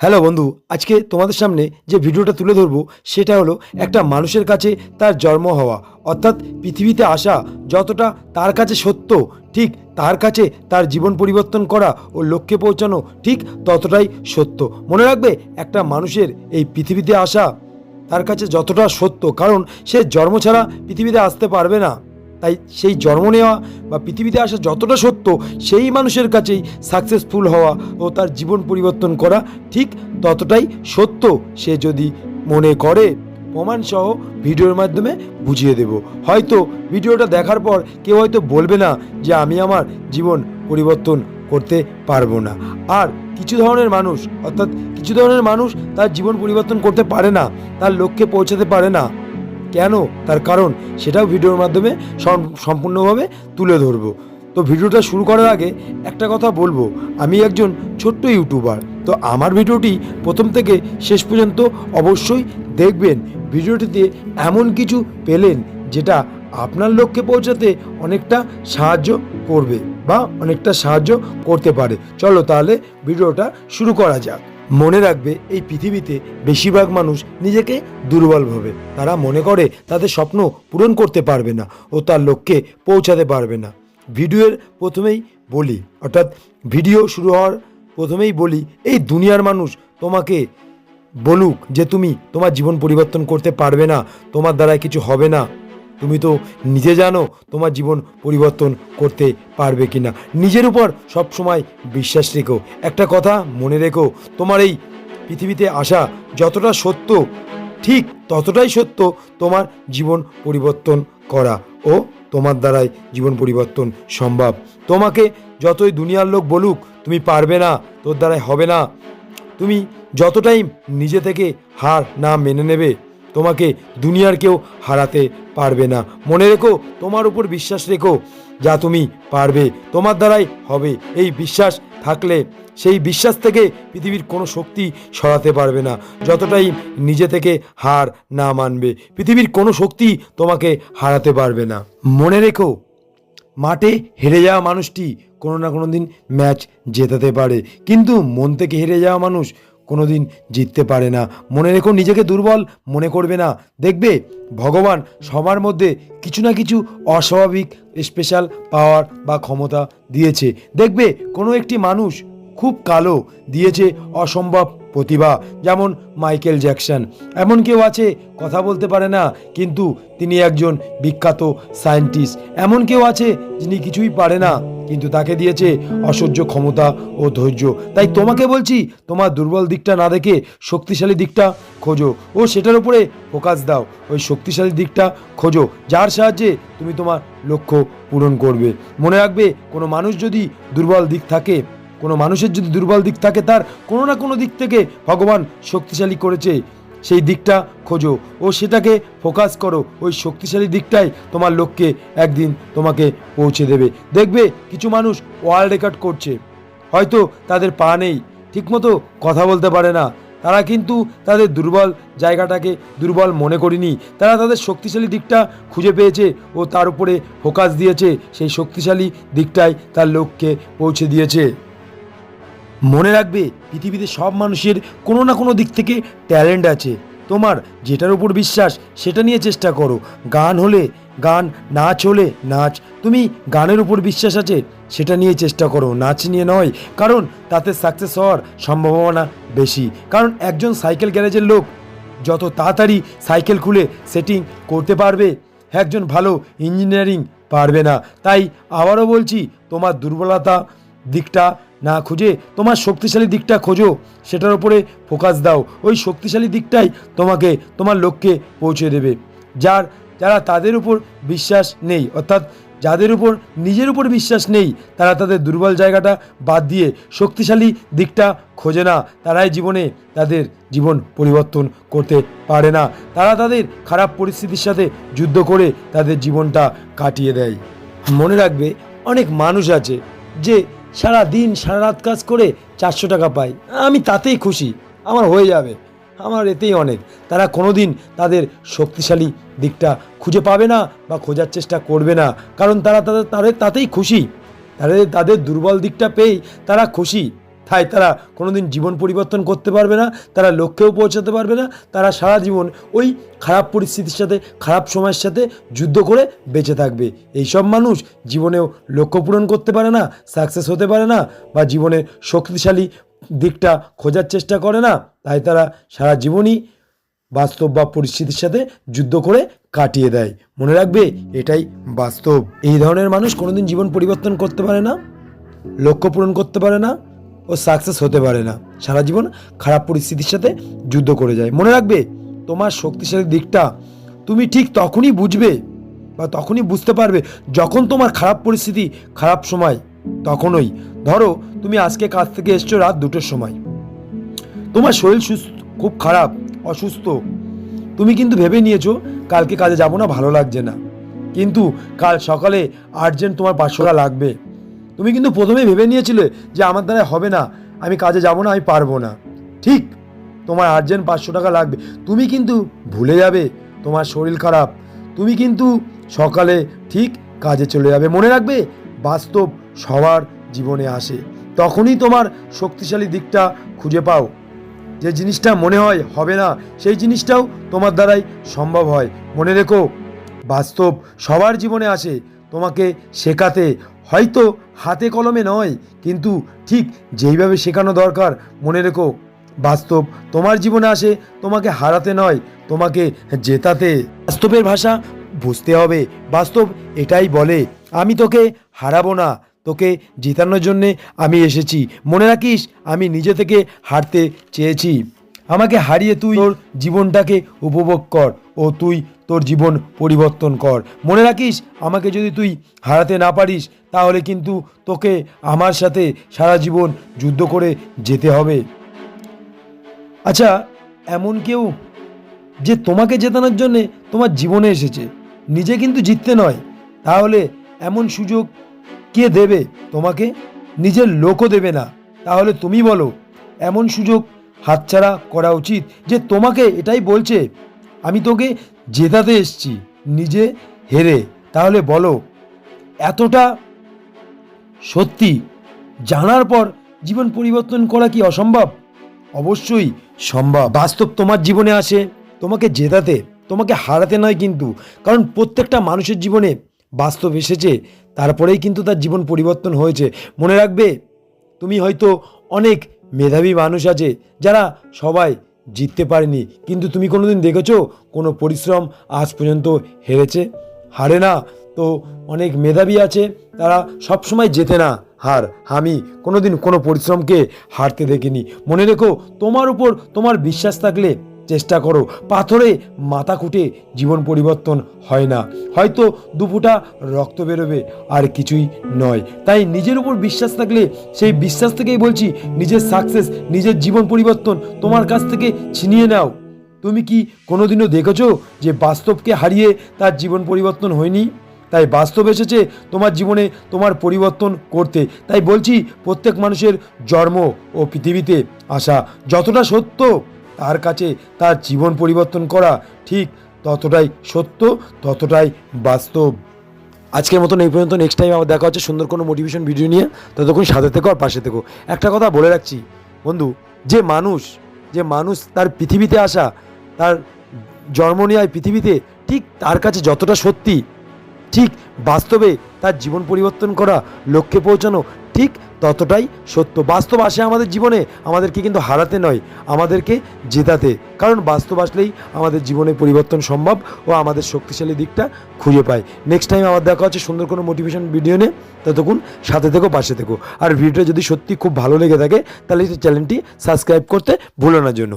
Hello বন্ধু, আজকে তোমাদের সামনে যে ভিডিওটা তুলে ধরবো, সেটা হলো একটা মানুষের কাছে তার জন্ম হওয়া, অর্থাৎ পৃথিবীতে আসা যতটা তার কাছে সত্য, ঠিক তার কাছে তার জীবন পরিবর্তন করা ও লক্ষ্যে পৌঁছানো, ঠিক ততটাই সত্য। মনে রাখবে, একটা মানুষের এই পৃথিবীতে আসা তার কাছে যতটা সত্য, কারণ সে জন্ম ছাড়া পৃথিবীতে আসতে পারবে না। তাই সেই জন্ম নেওয়া বা পৃথিবীতে আসা যতটা সত্য, সেই মানুষের কাছেই সাকসেসফুল হওয়া ও তার জীবন পরিবর্তন করা ঠিক ততটাই সত্য। সে যদি মনে করে, প্রমাণসহ ভিডিওর মাধ্যমে বুঝিয়ে দেব। হয়তো ভিডিওটা দেখার পর কেউ হয়তো বলবে না যে আমি আমার জীবন পরিবর্তন করতে পারব না। আর কিছু ধরনের মানুষ, অর্থাৎ কিছু ধরনের মানুষ তার জীবন পরিবর্তন করতে পারে না, তার লক্ষ্যে পৌঁছাতে পারে না। কেন? তার কারণ সেটাও ভিডিওর মাধ্যমে সম্পূর্ণভাবে তুলে ধরবো। তো ভিডিওটা শুরু করার আগে একটা কথা বলব। আমি একজন ছোট্ট ইউটিউবার। তো আমার ভিডিওটি প্রথম থেকে শেষ পর্যন্ত অবশ্যই দেখবেন। ভিডিওটিতে এমন কিছু পেলেন যেটা আপনার লক্ষ্যে পৌঁছাতে অনেকটা সাহায্য করবে বা অনেকটা সাহায্য করতে পারে। চলো তাহলে ভিডিওটা শুরু করা যাক। মনে রাখবে, এই পৃথিবীতে বেশিরভাগ মানুষ নিজেকে দুর্বল ভাবে। তারা মনে করে তাদের স্বপ্ন পূরণ করতে পারবে না ও তার লক্ষ্যে পৌঁছাতে পারবে না। ভিডিওর প্রথমেই বলি, অর্থাৎ ভিডিও শুরু হওয়ার প্রথমেই বলি, এই দুনিয়ার মানুষ তোমাকে বলুক যে তুমি তোমার জীবন পরিবর্তন করতে পারবে না, তোমার দ্বারাই কিছু হবে না। তুমি তো নিজে জানো তোমার জীবন পরিবর্তন করতে পারবে কি না নিজের উপর সব সময় বিশ্বাস রেখো। একটা কথা মনে রেখো, তোমার এই পৃথিবীতে আসা যতটা সত্য, ঠিক ততটাই সত্য তোমার জীবন পরিবর্তন করা ও তোমার দ্বারাই জীবন পরিবর্তন সম্ভব। তোমাকে যতই দুনিয়ার লোক বলুক, তুমি পারবে না, তোর দ্বারাই হবে না। তুমি যতটাই নিজে থেকে হার না মেনে নেবে তোমাকে দুনিয়ার কেউ হারাতে পারবে না। মনে রেখো, তোমার উপর বিশ্বাস রেখো যা তুমি পারবে। তোমার দ্বারাই হবে। এই বিশ্বাস থাকলে, সেই বিশ্বাস থেকে পৃথিবীর কোনো শক্তি সরাতে পারবে না। যতটাই নিজে থেকে হার না মানবে, পৃথিবীর কোনো শক্তি তোমাকে হারাতে পারবে না। মনে রেখো, মাঠে হেরে যাওয়া মানুষটি কোনো না কোনো দিন ম্যাচ জেতাতে পারে। কিন্তু মন থেকে হেরে যাওয়া মানুষ কোনো দিন জিততে পারে না। মনে রেখো, নিজেকে দুর্বল মনে করবে না। দেখবে, ভগবান সবার মধ্যে কিছু না কিছু অস্বাভাবিক স্পেশাল পাওয়ার বা ক্ষমতা দিয়েছে। দেখবে, কোনো একটি মানুষ খুব কালো দিয়েছে অসম্ভব প্রতিভা, যেমন মাইকেল জ্যাকসন। এমন কেউ আছে, কথা বলতে পারে না, কিন্তু তিনি একজন বিখ্যাত সায়েন্টিস্ট। এমন কেউ আছে, যিনি কিছুই পারে না, কিন্তু তাকে দিয়েছে অসহ্য ক্ষমতা ও ধৈর্য। তাই তোমাকে বলছি, তোমার দুর্বল দিকটা না দেখে শক্তিশালী দিকটা খোঁজো, ও সেটার উপরে ফোকাস দাও। ওই শক্তিশালী দিকটা খোঁজো, যার সাহায্যে তুমি তোমার লক্ষ্য পূরণ করবে। মনে রাখবে, কোনো মানুষ যদি দুর্বল দিক থাকে কোনো মানুষের যদি দুর্বল দিক থাকে, তার কোনো না কোনো দিক থেকে ভগবান শক্তিশালী করেছে। সেই দিকটা খোঁজো ও সেটাকে ফোকাস করো। ওই শক্তিশালী দিকটাই তোমার লক্ষ্যে একদিন তোমাকে পৌঁছে দেবে। দেখবে কিছু মানুষ ওয়ার্ল্ড রেকর্ড করছে। হয়তো তাদের পা নেই, ঠিকমতো কথা বলতে পারে না। তারা কিন্তু তাদের দুর্বল জায়গাটাকে দুর্বল মনে করেনি। তারা তাদের শক্তিশালী দিকটা খুঁজে পেয়েছে ও তার উপরে ফোকাস দিয়েছে। সেই শক্তিশালী দিকটাই তার লক্ষ্যে পৌঁছে দিয়েছে। মনে রাখবে, পৃথিবীতে সব মানুষের কোনো না কোনো দিক থেকে ট্যালেন্ট আছে। তোমার যেটার উপর বিশ্বাস, সেটা নিয়ে চেষ্টা করো। গান হলে গান, নাচ হলে নাচ। তুমি গানের উপর বিশ্বাস আছে, সেটা নিয়ে চেষ্টা করো। নাচ নিয়ে নয়, কারণ তাতে সাকসেস হওয়ার সম্ভাবনা বেশি। কারণ একজন সাইকেল গ্যারেজের লোক যত তাড়াতাড়ি সাইকেল খুলে সেটিং করতে পারবে, একজন ভালো ইঞ্জিনিয়ারিং পারবে না। তাই আবারও বলছি, তোমার দুর্বলতা দিকটা না খুঁজে তোমার শক্তিশালী দিকটা খোঁজো, সেটার উপরে ফোকাস দাও। ওই শক্তিশালী দিকটাই তোমাকে, তোমার লক্ষ্যে পৌঁছে দেবে। যার, যারা তাদের উপর বিশ্বাস নেই, অর্থাৎ যাদের উপর, নিজের উপর বিশ্বাস নেই, তারা তাদের দুর্বল জায়গাটা বাদ দিয়ে শক্তিশালী দিকটা খোঁজে না। তারাই জীবনে তাদের জীবন পরিবর্তন করতে পারে না। তারা তাদের খারাপ পরিস্থিতির সাথে যুদ্ধ করে তাদের জীবনটা কাটিয়ে দেয়। মনে রাখবে, অনেক মানুষ আছে যে সারা দিন সারা রাত কাজ করে চারশো টাকা পাই। আমি তাতেই খুশি। আমার হয়ে যাবে। আমার এতেই অনেক। তারা কোনো দিন তাদের শক্তিশালী দিকটা খুঁজে পাবে না বা খোঁজার চেষ্টা করবে না। কারণ তারা তাদের তাদের তাতেই খুশি। তাদের তাদের দুর্বল দিকটা পেয়েই তারা খুশি। তাই তারা কোনোদিন জীবন পরিবর্তন করতে পারবে না, তারা লক্ষ্যেও পৌঁছাতে পারবে না, তারা সারা জীবন ওই খারাপ পরিস্থিতির সাথে, খারাপ সময়ের সাথে যুদ্ধ করে বেঁচে থাকবে। এইসব মানুষ জীবনেও লক্ষ্য পূরণ করতে পারে না সাকসেস হতে পারে না বা জীবনের শক্তিশালী দিকটা খোঁজার চেষ্টা করে না, তাই তারা সারা জীবনই বাস্তব বা পরিস্থিতির সাথে যুদ্ধ করে কাটিয়ে দেয়। মনে রাখবে, এটাই বাস্তব। এই ধরনের মানুষ কোনোদিন জীবন পরিবর্তন করতে পারে না, লক্ষ্য পূরণ করতে পারে না ও সাকসেস হতে পারে না। সারা জীবন খারাপ পরিস্থিতির সাথে যুদ্ধ করে যায়। মনে রাখবে, তোমার শক্তিশালী দিকটা তুমি ঠিক তখনই বুঝবে বা তখনই বুঝতে পারবে যখন তোমার খারাপ পরিস্থিতি খারাপ সময়, তখনই। ধরো, তুমি আজকে কাজ থেকে এসছো রাত দুটোর সময়। তোমার শরীর সুস্থ, খুব খারাপ, অসুস্থ। তুমি কিন্তু ভেবে নিয়েছো, কালকে কাজে যাব না, ভালো লাগছে না। কিন্তু কাল সকালে আর্জেন্ট তোমার পাঁচশো টাকা লাগবে। তুমি কিন্তু প্রথমে ভেবে নিয়েছিলে যে আমার দ্বারা হবে না, আমি কাজে যাব না, আমি পারব না। ঠিক, তোমার আর্জেন্ট পাঁচশো টাকা লাগবে। তুমি কিন্তু ভুলে যাবে, তোমার শরীর খারাপ। তুমি কিন্তু সকালে ঠিক কাজে চলে যাবে। মনে রাখবে, বাস্তব সবার জীবনে আসে। তখনই তোমার শক্তিশালী দিকটা খুঁজে পাও। যে জিনিসটা মনে হয় হবে না, সেই জিনিসটাও তোমার দ্বারাই সম্ভব হয়। মনে রেখো, বাস্তব সবার জীবনে আসে। তোমাকে শেখাতে হয়তো হাতে কলমে নয়, কিন্তু ঠিক যেইভাবে শেখানো দরকার, মনে রেখো। বাস্তব, তোমার জীবনে আসে, তোমাকে হারাতে নয়, তোমাকে জেতাতে। বাস্তবের ভাষা বুঝতে হবে। বাস্তব এটাই বলে, আমি তোকে হারাবো না, তোকে জেতানোর জন্যে আমি এসেছি। মনে রাখিস, আমি নিজে থেকে হারতে চেয়েছি। আমাকে হারিয়ে তুই তোর জীবনটাকে উপভোগ কর, ও তুই তোর জীবন পরিবর্তন কর। মনে রাখিস, আমাকে যদি তুই হারাতে না পারিস, তাহলে কিন্তু তোকে আমার সাথে সারা জীবন যুদ্ধ করে যেতে হবে। আচ্ছা এমন কেউ যে তোমাকে জেতানোর জন্যে তোমার জীবনে এসেছে, নিজে কিন্তু জিততে নয়। তাহলে এমন সুযোগ কে দেবে তোমাকে? নিজের লোকও দেবে না। তাহলে তুমি বলো, এমন সুযোগ হাতছাড়া করা উচিত যে তোমাকে এটাই বলছে, আমি তোকে জেতাতে এসছি, নিজে হেরে। তাহলে বলো, এতটা সত্যি জানার পর জীবন পরিবর্তন করা কি অসম্ভব? অবশ্যই সম্ভব। বাস্তব তোমার জীবনে আসে, তোমাকে জেতাতে, তোমাকে হারাতে নয় কিন্তু, কারণ প্রত্যেকটা মানুষের জীবনে বাস্তব এসেছে, তারপরেই কিন্তু তার জীবন পরিবর্তন হয়েছে। মনে রাখবে, তুমি হয়তো অনেক মেধাবী মানুষ আছে, যারা সবাই জিততে পারেনি। কিন্তু তুমি কোনো দিন দেখেছ? কোনো পরিশ্রম আজ পর্যন্ত হেরেছে? হারে না। তো অনেক মেধাবী আছে, তারা সবসময় জেতে না। হার আমি কোনো দিন কোনো পরিশ্রমকে হারতে দেখিনি। মনে রেখো, তোমার উপর তোমার বিশ্বাস থাকলে চেষ্টা করো। পাথরে মাথা খুঁটে জীবন পরিবর্তন হয় না। হয়তো দুপুটা রক্ত বেরোবে, আর কিছুই নয়। তাই নিজের উপর বিশ্বাস থাকলে সেই বিশ্বাস থেকেই বলছি, নিজের সাকসেস নিজের জীবন পরিবর্তন তোমার কাছ থেকে ছিনিয়ে নাও। তুমি কি কোনোদিনও দেখেছ যে বাস্তবকে হারিয়ে তার জীবন পরিবর্তন হয়নি? তাই বাস্তব এসেছে তোমার জীবনে তোমার পরিবর্তন করতে। তাই বলছি, প্রত্যেক মানুষের জন্ম ও পৃথিবীতে আসা যতটা সত্য তার কাছে তার জীবন পরিবর্তন করা ঠিক ততটাই সত্য, ততটাই বাস্তব। আজকের মতন এই পর্যন্ত নেক্সট টাইম আবার দেখা হচ্ছে সুন্দর কোনো মোটিভেশন ভিডিও নিয়ে। ততক্ষণ সাথে থেকো আর পাশে থেকো। একটা কথা বলে রাখছি, বন্ধু, যে মানুষ যে মানুষ তার পৃথিবীতে আসা, তার জন্ম নেওয়া পৃথিবীতে ঠিক তার কাছে যতটা সত্যি, ঠিক বাস্তবে তার জীবন পরিবর্তন করা, লক্ষ্যে পৌঁছানো, ঠিক ততটাই সত্য। বাস্তব আসে আমাদের জীবনে, আমাদেরকে কিন্তু হারাতে নয়, আমাদেরকে জেতাতে। কারণ বাস্তব আসলেই আমাদের জীবনে পরিবর্তন সম্ভব ও আমাদের শক্তিশালী দিকটা খুঁজে পায়। নেক্সট টাইম আমার দেখা হচ্ছে সুন্দর কোনো মোটিভেশন ভিডিও নিয়ে, ততক্ষণ সাথে থেকো, পাশে থেকো। আর ভিডিওটা যদি সত্যি খুব ভালো লেগে থাকে, তাহলে চ্যানেলটি সাবস্ক্রাইব করতে ভুলো না জন্য